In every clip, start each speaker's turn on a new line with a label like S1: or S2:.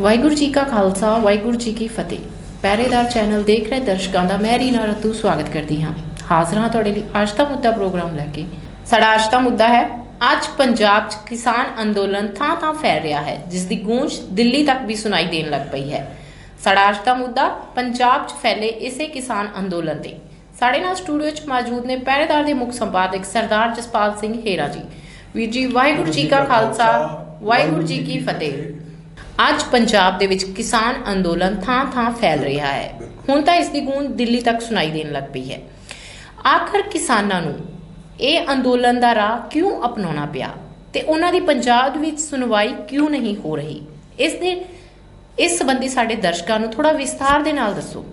S1: ਵਾਹਿਗੁਰੂ ਜੀ ਕਾ ਖਾਲਸਾ, ਵਾਹਿਗੁਰੂ ਜੀ ਕੀ ਫਤਿਹ। ਪਹਿਰੇਦਾਰ ਚੈਨਲ ਦੇਖ ਰਹੇ ਦਰਸ਼ਕਾਂ ਦਾ ਮੈਂ ਰੀਨਾ ਰਤੂ ਸਵਾਗਤ ਕਰਦੀ ਹਾਂ। ਹਾਜ਼ਰ ਹਾਂ ਤੁਹਾਡੇ ਲਈ ਅੱਜ ਦਾ ਮੁੱਦਾ ਪ੍ਰੋਗਰਾਮ ਲੈ ਕੇ। ਸਾਡਾ ਅੱਜ ਦਾ ਮੁੱਦਾ ਹੈ, ਅੱਜ ਪੰਜਾਬ 'ਚ ਕਿਸਾਨ ਅੰਦੋਲਨ ਥਾਂ-ਥਾਂ ਫੈਲ ਰਿਹਾ ਹੈ, ਜਿਸ ਦੀ ਗੂੰਜ ਦਿੱਲੀ ਤੱਕ ਵੀ ਸੁਣਾਈ ਦੇਣ ਲੱਗ ਪਈ ਹੈ। ਸਾਡਾ ਅੱਜ ਦਾ ਮੁੱਦਾ, ਪੰਜਾਬ 'ਚ ਫੈਲੇ ਇਸੇ ਕਿਸਾਨ ਅੰਦੋਲਨ ਤੇ ਸਾਡੇ ਨਾਲ ਸਟੂਡੀਓ 'ਚ ਮੌਜੂਦ ਨੇ ਪਹਿਰੇਦਾਰ ਦੇ ਮੁੱਖ ਸੰਪਾਦਕ ਸਰਦਾਰ ਜਸਪਾਲ ਸਿੰਘ ਹੇਰਾ ਜੀ। ਵੀਰ ਜੀ, ਵਾਹਿਗੁਰੂ ਜੀ ਕਾ ਖਾਲਸਾ, ਵਾਹਿਗੁਰੂ ਜੀ ਕੀ ਫਤਿਹ। ਅੱਜ ਪੰਜਾਬ ਦੇ ਵਿੱਚ ਕਿਸਾਨ ਅੰਦੋਲਨ ਥਾਂ-ਥਾਂ ਫੈਲ ਰਿਹਾ ਹੈ। ਹੁਣ ਤਾਂ ਇਸ ਦੀ ਗੂੰਜ ਦਿੱਲੀ ਤੱਕ ਸੁਣਾਈ ਦੇਣ ਲੱਗ ਪਈ ਹੈ। ਆਖਰ ਕਿਸਾਨਾਂ ਨੂੰ ਇਹ ਅੰਦੋਲਨ ਦਾ ਰਾਹ ਕਿਉਂ ਅਪਣਾਉਣਾ ਪਿਆ ਤੇ ਉਹਨਾਂ ਦੀ ਪੰਜਾਬ ਵਿੱਚ ਸੁਣਵਾਈ ਕਿਉਂ ਨਹੀਂ ਹੋ ਰਹੀ? ਇਸ ਦੇ ਇਸ ਸੰਬੰਧੀ ਸਾਡੇ ਦਰਸ਼ਕਾਂ ਨੂੰ ਥੋੜਾ ਵਿਸਥਾਰ ਦੇ ਨਾਲ ਦੱਸੋ।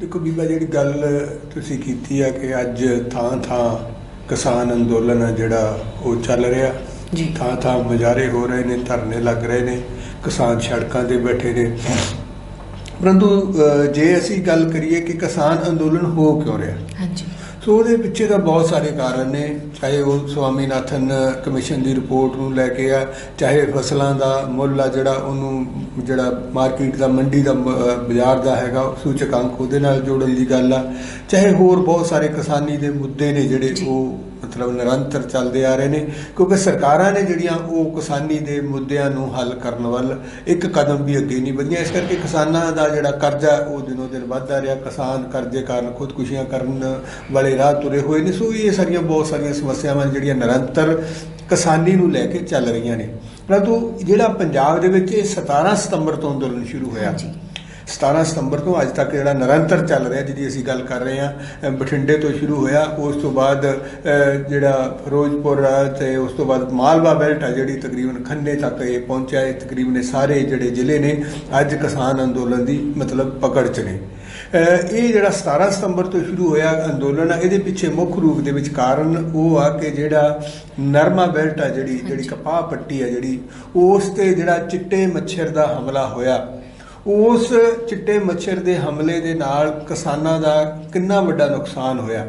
S2: ਦੇਖੋ ਬੀਬਾ, ਜਿਹੜੀ ਗੱਲ ਤੁਸੀਂ ਕੀਤੀ ਆ ਕਿ ਅੱਜ ਥਾਂ ਥਾਂ ਕਿਸਾਨ ਅੰਦੋਲਨ ਆ ਜਿਹੜਾ ਉਹ ਚੱਲ ਰਿਹਾ।
S1: ਜੀ।
S2: ਥਾਂ ਥਾਂ ਮੁਜ਼ਾਹਰੇ ਹੋ ਰਹੇ ਨੇ ਧਰਨੇ ਲੱਗ ਰਹੇ ਨੇ ਕਿਸਾਨ ਸੜਕਾਂ ਤੇ ਬੈਠੇ ਨੇ। ਪਰੰਤੂ ਜੇ ਅਸੀਂ ਗੱਲ ਕਰੀਏ ਕਿ ਕਿਸਾਨ ਅੰਦੋਲਨ ਹੋ ਕਿਉਂ ਰਿਹਾ?
S1: ਹਾਂਜੀ।
S2: ਸੋ ਉਹਦੇ ਪਿੱਛੇ ਤਾਂ ਬਹੁਤ ਸਾਰੇ ਕਾਰਨ ਨੇ ਚਾਹੇ ਉਹ ਸਵਾਮੀਨਾਥਨ ਕਮਿਸ਼ਨ ਦੀ ਰਿਪੋਰਟ ਨੂੰ ਲੈ ਕੇ ਆ ਚਾਹੇ ਫਸਲਾਂ ਦਾ ਮੁੱਲ ਆ ਜਿਹੜਾ ਉਹਨੂੰ ਜਿਹੜਾ ਮਾਰਕੀਟ ਦਾ ਮੰਡੀ ਦਾ ਬਾਜ਼ਾਰ ਦਾ ਹੈਗਾ ਸੂਚਕਾਂਕ ਉਹਦੇ ਨਾਲ ਜੋੜਨ ਦੀ ਗੱਲ ਆ। ਚਾਹੇ ਹੋਰ ਬਹੁਤ ਸਾਰੇ ਕਿਸਾਨੀ ਦੇ ਮੁੱਦੇ ਨੇ ਜਿਹੜੇ ਉਹ ਮਤਲਬ ਨਿਰੰਤਰ ਚੱਲਦੇ ਆ ਰਹੇ ਨੇ, ਕਿਉਂਕਿ ਸਰਕਾਰਾਂ ਨੇ ਜਿਹੜੀਆਂ ਉਹ ਕਿਸਾਨੀ ਦੇ ਮੁੱਦਿਆਂ ਨੂੰ ਹੱਲ ਕਰਨ ਵੱਲ ਇੱਕ ਕਦਮ ਵੀ ਅੱਗੇ ਨਹੀਂ ਵਧੀਆਂ। ਇਸ ਕਰਕੇ ਕਿਸਾਨਾਂ ਦਾ ਜਿਹੜਾ ਕਰਜ਼ਾ ਉਹ ਦਿਨੋ ਦਿਨ ਵੱਧਦਾ ਰਿਹਾ। ਕਿਸਾਨ ਕਰਜ਼ੇ ਕਾਰਨ ਖੁਦਕੁਸ਼ੀਆਂ ਕਰਨ ਵਾਲੇ ਰਾਹ ਤੁਰੇ ਹੋਏ ਨੇ। ਸੋ ਇਹ ਸਾਰੀਆਂ ਬਹੁਤ ਸਾਰੀਆਂ ਸਮੱਸਿਆਵਾਂ ਜਿਹੜੀਆਂ ਨਿਰੰਤਰ ਕਿਸਾਨੀ ਨੂੰ ਲੈ ਕੇ ਚੱਲ ਰਹੀਆਂ ਨੇ। ਪਰੰਤੂ ਜਿਹੜਾ ਪੰਜਾਬ ਦੇ ਵਿੱਚ ਇਹ 17 ਸਤੰਬਰ ਤੋਂ ਅੰਦੋਲਨ ਸ਼ੁਰੂ ਹੋਇਆ,
S1: ਹਾਂਜੀ।
S2: 17 ਸਤੰਬਰ ਤੋਂ ਅੱਜ ਤੱਕ ਜਿਹੜਾ ਨਿਰੰਤਰ ਚੱਲ ਰਿਹਾ ਜਿਹਦੀ ਅਸੀਂ ਗੱਲ ਕਰ ਰਹੇ ਹਾਂ ਬਠਿੰਡੇ ਤੋਂ ਸ਼ੁਰੂ ਹੋਇਆ ਉਸ ਤੋਂ ਬਾਅਦ ਜਿਹੜਾ ਫਿਰੋਜ਼ਪੁਰ ਤੇ ਉਸ ਤੋਂ ਬਾਅਦ ਮਾਲਵਾ ਬੈਲਟ ਆ ਜਿਹੜੀ ਤਕਰੀਬਨ ਖੰਨੇ ਤੱਕ ਇਹ ਪਹੁੰਚਿਆ ਇਹ ਤਕਰੀਬਨ ਸਾਰੇ ਜਿਹੜੇ ਜ਼ਿਲ੍ਹੇ ਨੇ ਅੱਜ ਕਿਸਾਨ ਅੰਦੋਲਨ ਦੀ ਮਤਲਬ ਪਕੜ 'ਚ ਨੇ। ਇਹ ਜਿਹੜਾ 17 ਸਤੰਬਰ ਤੋਂ ਸ਼ੁਰੂ ਹੋਇਆ ਅੰਦੋਲਨ ਇਹਦੇ ਪਿੱਛੇ ਮੁੱਖ ਰੂਪ ਦੇ ਵਿੱਚ ਕਾਰਨ ਉਹ ਆ ਕਿ ਜਿਹੜਾ ਨਰਮਾ ਬੈਲਟ ਆ ਜਿਹੜੀ ਜਿਹੜੀ ਕਪਾਹ ਪੱਟੀ ਆ ਜਿਹੜੀ ਉਸ ਤੇ ਜਿਹੜਾ ਚਿੱਟੇ ਮੱਛਰ ਦਾ ਹਮਲਾ ਹੋਇਆ। ਉਸ ਚਿੱਟੇ ਮੱਛਰ ਦੇ ਹਮਲੇ ਦੇ ਨਾਲ ਕਿਸਾਨਾਂ ਦਾ ਕਿੰਨਾ ਵੱਡਾ ਨੁਕਸਾਨ ਹੋਇਆ।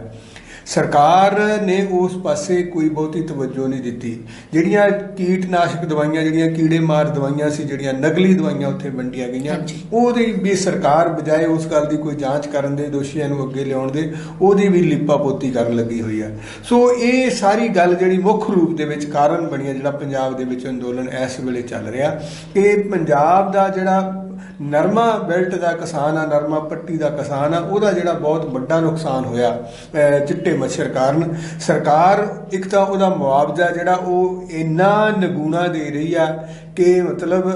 S2: ਸਰਕਾਰ ਨੇ ਉਸ ਪਾਸੇ ਕੋਈ ਬਹੁਤੀ ਤਵੱਜੋ ਨਹੀਂ ਦਿੱਤੀ। ਜਿਹੜੀਆਂ ਕੀਟਨਾਸ਼ਕ ਦਵਾਈਆਂ ਜਿਹੜੀਆਂ ਕੀੜੇ ਮਾਰ ਦਵਾਈਆਂ ਸੀ ਜਿਹੜੀਆਂ ਨਕਲੀ ਦਵਾਈਆਂ ਉੱਥੇ ਵੰਡੀਆਂ ਗਈਆਂ। ਉਹਦੀ ਵੀ ਸਰਕਾਰ ਬਜਾਏ ਉਸ ਗੱਲ ਦੀ ਕੋਈ ਜਾਂਚ ਕਰਨ ਦੇ ਦੋਸ਼ੀਆਂ ਨੂੰ ਅੱਗੇ ਲਿਆਉਣ ਦੇ ਉਹਦੀ ਵੀ ਲਿਪਾ ਪੋਤੀ ਕਰਨ ਲੱਗੀ ਹੋਈ ਆ। ਸੋ ਇਹ ਸਾਰੀ ਗੱਲ ਜਿਹੜੀ ਮੁੱਖ ਰੂਪ ਦੇ ਵਿੱਚ ਕਾਰਨ ਬਣੀ ਜਿਹੜਾ ਪੰਜਾਬ ਦੇ ਵਿੱਚ ਅੰਦੋਲਨ ਇਸ ਵੇਲੇ ਚੱਲ ਰਿਹਾ। ਕਿ ਪੰਜਾਬ ਦਾ ਜਿਹੜਾ ਨਰਮਾ ਬੈਲਟ ਦਾ ਕਿਸਾਨ ਆ, ਨਰਮਾ ਪੱਟੀ ਦਾ ਕਿਸਾਨ ਆ, ਉਹਦਾ ਜਿਹੜਾ ਬਹੁਤ ਵੱਡਾ ਨੁਕਸਾਨ ਹੋਇਆ ਚਿੱਟੇ ਮੱਛਰ ਕਾਰਨ। ਸਰਕਾਰ ਇੱਕ ਤਾਂ ਉਹਦਾ ਮੁਆਵਜ਼ਾ ਜਿਹੜਾ ਉਹ ਇੰਨਾ ਨਗੂਣਾ ਦੇ ਰਹੀ ਆ ਕਿ ਮਤਲਬ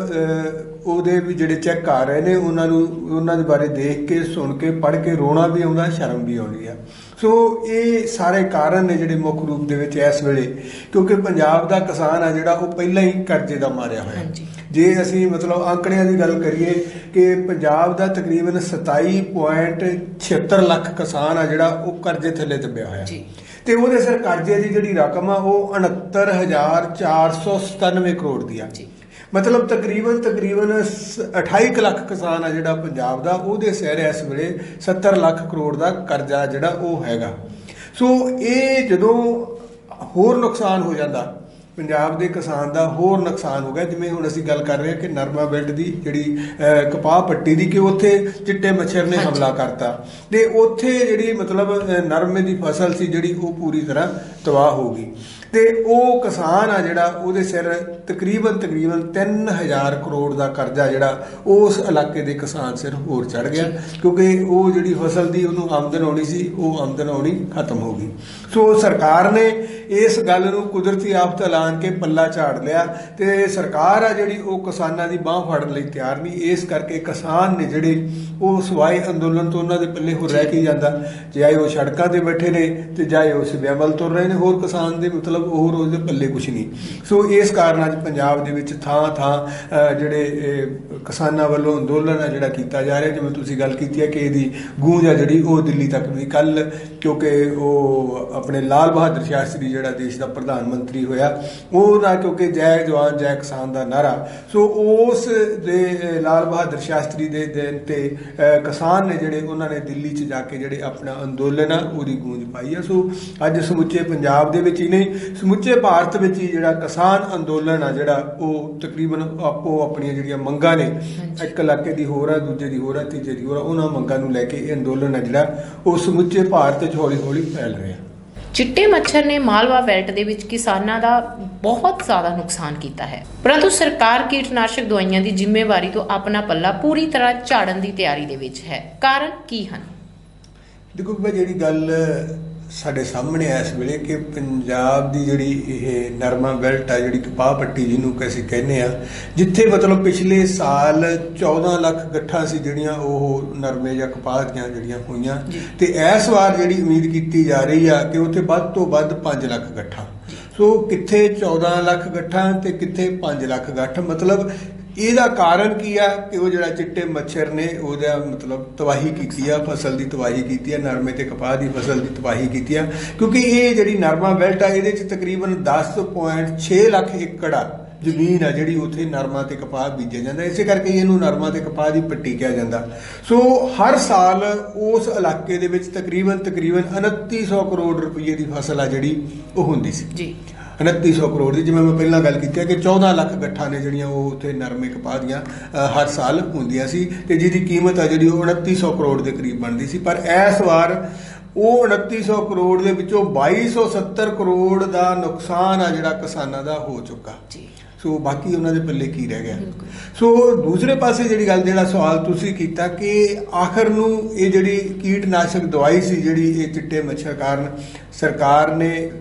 S2: ਉਹਦੇ ਵੀ ਜਿਹੜੇ ਚੈੱਕ ਆ ਰਹੇ ਨੇ, ਉਹਨਾਂ ਨੂੰ, ਉਹਨਾਂ ਦੇ ਬਾਰੇ ਦੇਖ ਕੇ, ਸੁਣ ਕੇ, ਪੜ੍ਹ ਕੇ ਰੋਣਾ ਵੀ ਆਉਂਦਾ, ਸ਼ਰਮ ਵੀ ਆਉਂਦੀ ਆ। ਸੋ ਇਹ ਸਾਰੇ ਕਾਰਨ ਨੇ ਜਿਹੜੇ ਮੁੱਖ ਰੂਪ ਦੇ ਵਿੱਚ ਇਸ ਵੇਲੇ, ਕਿਉਂਕਿ ਪੰਜਾਬ ਦਾ ਕਿਸਾਨ ਆ ਜਿਹੜਾ ਉਹ ਪਹਿਲਾਂ ਹੀ ਕਰਜ਼ੇ ਦਾ ਮਾਰਿਆ ਹੋਇਆ।
S1: ਹਾਂਜੀ।
S2: ਜੇ ਅਸੀਂ ਮਤਲਬ ਆંકੜਿਆਂ ਦੀ ਗੱਲ ਕਰੀਏ ਕਿ ਪੰਜਾਬ ਦਾ ਤਕਰੀਬਨ 27.76 ਲੱਖ ਕਿਸਾਨ ਆ ਜਿਹੜਾ ਉਹ ਕਰਜ਼ੇ ਥੱਲੇ ਦੱਬਿਆ ਹੋਇਆ
S1: ਜੀ।
S2: ਤੇ ਉਹਦੇ ਸਿਰ ਕਰਜ਼ੇ ਦੀ ਜਿਹੜੀ ਰਕਮ ਆ ਉਹ 69497 ਕਰੋੜ ਦੀ ਆ
S1: ਜੀ।
S2: ਮਤਲਬ ਤਕਰੀਬਨ ਤਕਰੀਬਨ ਸ- 28 ਕੁ ਲੱਖ ਕਿਸਾਨ ਆ ਜਿਹੜਾ ਪੰਜਾਬ ਦਾ ਉਹਦੇ ਸਿਰ ਇਸ ਵੇਲੇ 70 ਲੱਖ ਕਰੋੜ ਦਾ ਕਰਜ਼ਾ ਜਿਹੜਾ ਉਹ ਹੈਗਾ ਸੋ ਇਹ ਜਦੋਂ ਹੋਰ ਨੁਕਸਾਨ ਹੋ ਜਾਂਦਾ ਪੰਜਾਬ ਦੇ ਕਿਸਾਨ ਦਾ ਹੋਰ ਨੁਕਸਾਨ ਹੋ ਗਿਆ ਜਿਵੇਂ ਹੁਣ ਅਸੀਂ ਗੱਲ ਕਰ ਰਹੇ ਹਾਂ ਕਿ ਨਰਮਾ ਬੈਲਟ ਦੀ ਜਿਹੜੀ ਕਪਾਹ ਪੱਟੀ ਦੀ ਕਿ ਉੱਥੇ ਚਿੱਟੇ ਮੱਛਰ ਨੇ। ਹਮਲਾ ਕਰਤਾ। ਤੇ ਉੱਥੇ ਜਿਹੜੀ ਮਤਲਬ ਨਰਮੇ ਦੀ ਫਸਲ ਸੀ ਜਿਹੜੀ ਉਹ ਪੂਰੀ ਤਰ੍ਹਾਂ ਤਬਾਹ ਹੋ ਗਈ। ਤੇ ਉਹ ਕਿਸਾਨ ਆ ਜਿਹੜਾ ਉਹਦੇ ਸਿਰ ਤਕਰੀਬਨ ਤਕਰੀਬਨ 3000 ਕਰੋੜ ਦਾ ਕਰਜ਼ਾ ਜਿਹੜਾ ਉਸ ਇਲਾਕੇ ਦੇ ਕਿਸਾਨ ਸਿਰ ਹੋਰ ਚੜ ਗਿਆ ਕਿਉਂਕਿ ਉਹ ਜਿਹੜੀ ਫਸਲ ਦੀ ਉਹਨੂੰ ਆਮਦਨ ਆਉਣੀ ਸੀ ਉਹ ਆਮਦਨ ਆਉਣੀ ਖਤਮ ਹੋ ਗਈ। ਸੋ ਸਰਕਾਰ ਨੇ ਇਸ ਗੱਲ ਨੂੰ ਕੁਦਰਤੀ ਆਫਤ ਐਲਾਨ ਕੇ ਪੱਲਾ ਝਾੜ ਲਿਆ ਤੇ ਸਰਕਾਰ ਆ ਜਿਹੜੀ ਉਹ ਕਿਸਾਨਾਂ ਦੀ ਬਾਹ ਫੜਨ ਲਈ ਤਿਆਰ ਨਹੀਂ। ਇਸ ਕਰਕੇ ਕਿਸਾਨ ਨੇ ਜਿਹੜੇ ਉਹ ਸਵਾਈ ਅੰਦੋਲਨ ਤੋਂ ਉਹਨਾਂ ਦੇ ਪੱਲੇ ਹੋਰ ਰਹਿ ਕੇ ਜਾਂਦਾ। ਚਾਹੇ ਉਹ ਸੜਕਾਂ ਤੇ ਬੈਠੇ ਨੇ ਤੇ ਚਾਹੇ ਉਹ ਸਿਵਿਆਂ ਵੱਲ ਤੁਰ ਰਹੇ ਨੇ ਹੋਰ ਕਿਸਾਨ ਦੇ ਮਤਲਬ ਹੋਰ ਉਹਦੇ ਪੱਲੇ ਕੁਛ ਨਹੀਂ। ਸੋ ਇਸ ਕਾਰਨ ਅੱਜ ਪੰਜਾਬ ਦੇ ਵਿੱਚ ਥਾਂ ਥਾਂ ਜਿਹੜੇ ਇਹ, ਕਿਸਾਨਾਂ ਵੱਲੋਂ ਅੰਦੋਲਨ ਆ ਜਿਹੜਾ ਕੀਤਾ ਜਾ ਰਿਹਾ। ਜਿਵੇਂ ਤੁਸੀਂ ਗੱਲ ਕੀਤੀ ਹੈ ਕਿ ਇਹਦੀ ਗੂੰਜ ਆ ਜਿਹੜੀ ਉਹ ਦਿੱਲੀ ਤੱਕ ਵੀ। ਕੱਲ ਕਿਉਂਕਿ ਉਹ ਆਪਣੇ ਲਾਲ ਬਹਾਦਰ ਸ਼ਾਸਤਰੀ ਜਿਹੜਾ ਦੇਸ਼ ਦਾ ਪ੍ਰਧਾਨ ਮੰਤਰੀ ਹੋਇਆ ਉਹਦਾ ਕਿਉਂਕਿ ਜੈ ਜਵਾਨ ਜੈ ਕਿਸਾਨ ਦਾ ਨਾਰਾ ਸੋ ਉਸ ਦੇ ਲਾਲ ਬਹਾਦਰ ਸ਼ਾਸਤਰੀ ਦੇ ਦਿਨ ਤੇ ਕਿਸਾਨ ਨੇ ਜਿਹੜੇ ਉਹਨਾਂ ਨੇ ਦਿੱਲੀ 'ਚ ਜਾ ਕੇ ਜਿਹੜੇ ਆਪਣਾ ਅੰਦੋਲਨ ਆ ਉਹਦੀ ਗੂੰਜ ਪਾਈ ਆ ਸੋ ਅੱਜ ਸਮੁੱਚੇ ਪੰਜਾਬ ਦੇ ਵਿੱਚ ਹੀ ਨਹੀਂ ਸਮੁੱਚੇ ਭਾਰਤ ਵਿੱਚ ਹੀ ਜਿਹੜਾ ਕਿਸਾਨ ਅੰਦੋਲਨ ਆ ਜਿਹੜਾ ਉਹ ਤਕਰੀਬਨ ਆਪੋ ਆਪਣੀਆਂ ਜਿਹੜੀਆਂ ਮੰਗਾਂ ਨੇ। ਇੱਕ ਇਲਾਕੇ ਦੀ ਹੋਰ ਆ ਦੂਜੇ ਦੀ ਹੋਰ ਆ ਤੀਜੇ ਦੀ ਹੋਰ ਆ ਉਹਨਾਂ ਮੰਗਾਂ ਨੂੰ ਲੈ ਕੇ ਇਹ ਅੰਦੋਲਨ ਆ ਜਿਹੜਾ ਉਹ ਸਮੁੱਚੇ ਭਾਰਤ 'ਚ ਹੌਲੀ ਹੌਲੀ ਫੈਲ ਰਿਹਾ
S1: ਚਿੱਟੇ ਮੱਛਰ ਨੇ ਮਾਲਵਾ ਬੈਲਟ ਦੇ ਵਿੱਚ ਕਿਸਾਨਾਂ ਦਾ ਬਹੁਤ ਜ਼ਿਆਦਾ ਨੁਕਸਾਨ ਕੀਤਾ ਹੈ। ਪਰੰਤੂ ਸਰਕਾਰ ਕੀਟਨਾਸ਼ਕ ਦਵਾਈਆਂ ਦੀ ਜ਼ਿੰਮੇਵਾਰੀ ਤੋਂ ਆਪਣਾ ਪੱਲਾ ਪੂਰੀ ਤਰ੍ਹਾਂ ਝਾੜਨ ਦੀ ਤਿਆਰੀ ਦੇ ਵਿੱਚ ਹੈ। ਕਾਰਨ ਕੀ ਹਨ?
S2: ਦੇਖੋ ਜਿਹੜੀ ਗੱਲ ਸਾਡੇ ਸਾਹਮਣੇ ਆ ਇਸ ਵੇਲੇ ਕਿ ਪੰਜਾਬ ਦੀ ਜਿਹੜੀ ਇਹ ਨਰਮਾ ਬੈਲਟ ਆ ਜਿਹੜੀ ਕਪਾਹ ਪੱਟੀ ਜਿਹਨੂੰ ਅਸੀਂ ਕਹਿੰਦੇ ਆ ਜਿੱਥੇ ਮਤਲਬ ਪਿਛਲੇ ਸਾਲ 14 ਲੱਖ ਗੱਠਾਂ ਸੀ ਜਿਹੜੀਆਂ ਉਹ ਨਰਮੇ ਜਾਂ ਕਪਾਹ ਦੀਆਂ ਜਿਹੜੀਆਂ ਹੋਈਆਂ। ਤੇ ਇਸ ਵਾਰ ਜਿਹੜੀ ਉਮੀਦ ਕੀਤੀ ਜਾ ਰਹੀ ਆ ਕਿ ਉੱਥੇ ਵੱਧ ਤੋਂ ਵੱਧ 5 ਲੱਖ ਗੱਠਾਂ। ਸੋ ਕਿੱਥੇ 14 ਲੱਖ ਗੱਠਾਂ ਤੇ ਕਿੱਥੇ 5 ਲੱਖ ਗੱਠ? ਮਤਲਬ ਇਹਦਾ ਕਾਰਨ ਕੀ ਆ ਕਿ ਉਹ ਜਿਹੜਾ ਚਿੱਟੇ ਮੱਛਰ ਨੇ, ਉਹਦਾ ਮਤਲਬ ਤਬਾਹੀ ਕੀਤੀ ਆ, ਫਸਲ ਦੀ ਤਬਾਹੀ ਕੀਤੀ ਆ, ਨਰਮੇ ਤੇ ਕਪਾਹ ਦੀ ਫਸਲ ਦੀ ਤਬਾਹੀ ਕੀਤੀ ਆ। ਕਿਉਂਕਿ ਇਹ ਜਿਹੜੀ ਨਰਮਾ ਬੈਲਟ ਆ, ਇਹਦੇ ਚ ਤਕਰੀਬਨ 10.6 ਲੱਖ ਏਕੜ ਆ ਜ਼ਮੀਨ ਆ ਜਿਹੜੀ ਉੱਥੇ ਨਰਮਾ ਤੇ ਕਪਾਹ ਬੀਜਿਆ ਜਾਂਦਾ। ਇਸੇ ਕਰਕੇ ਇਹਨੂੰ ਨਰਮਾ ਤੇ ਕਪਾਹ ਦੀ ਪੱਟੀ ਕਿਹਾ ਜਾਂਦਾ। ਸੋ ਹਰ ਸਾਲ ਉਸ ਇਲਾਕੇ ਦੇ ਵਿੱਚ ਤਕਰੀਬਨ ਤਕਰੀਬਨ 2900 ਕਰੋੜ ਰੁਪਏ ਦੀ ਫਸਲ ਆ ਜਿਹੜੀ ਉਹ ਹੁੰਦੀ ਸੀ।
S1: ਜੀ।
S2: 2900 ਕਰੋੜ ਦੀ ਜਿਵੇਂ ਮੈਂ ਪਹਿਲਾਂ ਗੱਲ ਕੀਤੀ ਹੈ ਕਿ 14 ਲੱਖ ਗੱਠਾਂ ਨੇ ਜਿਹੜੀਆਂ ਉਹ ਉੱਥੇ ਨਰਮੇ ਕਪਾਹ ਦੀਆਂ ਹਰ ਸਾਲ ਹੁੰਦੀਆਂ ਸੀ ਤੇ ਜਿਹਦੀ ਕੀਮਤ ਆ ਜਿਹੜੀ ਉਹ 2900 ਕਰੋੜ ਦੇ ਕਰੀਬ ਬਣਦੀ ਸੀ। ਪਰ ਇਸ ਵਾਰ ਉਹ 2900 ਕਰੋੜ ਦੇ ਵਿੱਚੋਂ 2270 ਕਰੋੜ ਦਾ ਨੁਕਸਾਨ ਆ ਜਿਹੜਾ ਕਿਸਾਨਾਂ ਦਾ ਹੋ ਚੁੱਕਾ।
S1: ਜੀ।
S2: ਸੋ ਬਾਕੀ ਉਹਨਾਂ ਦੇ ਪੱਲੇ ਕੀ ਰਹਿ ਗਿਆ। ਸੋ ਦੂਸਰੇ ਪਾਸੇ ਜਿਹੜੀ ਗੱਲ ਜਿਹੜਾ ਸਵਾਲ ਤੁਸੀਂ ਕੀਤਾ ਕਿ ਆਖਰ ਨੂੰ ਇਹ ਜਿਹੜੀ ਕੀਟਨਾਸ਼ਕ ਦਵਾਈ ਸੀ ਜਿਹੜੀ ਇਹ ਚਿੱਟੇ ਮੱਛਰ ਕਾਰਨ ਸਰਕਾਰ ਨੇ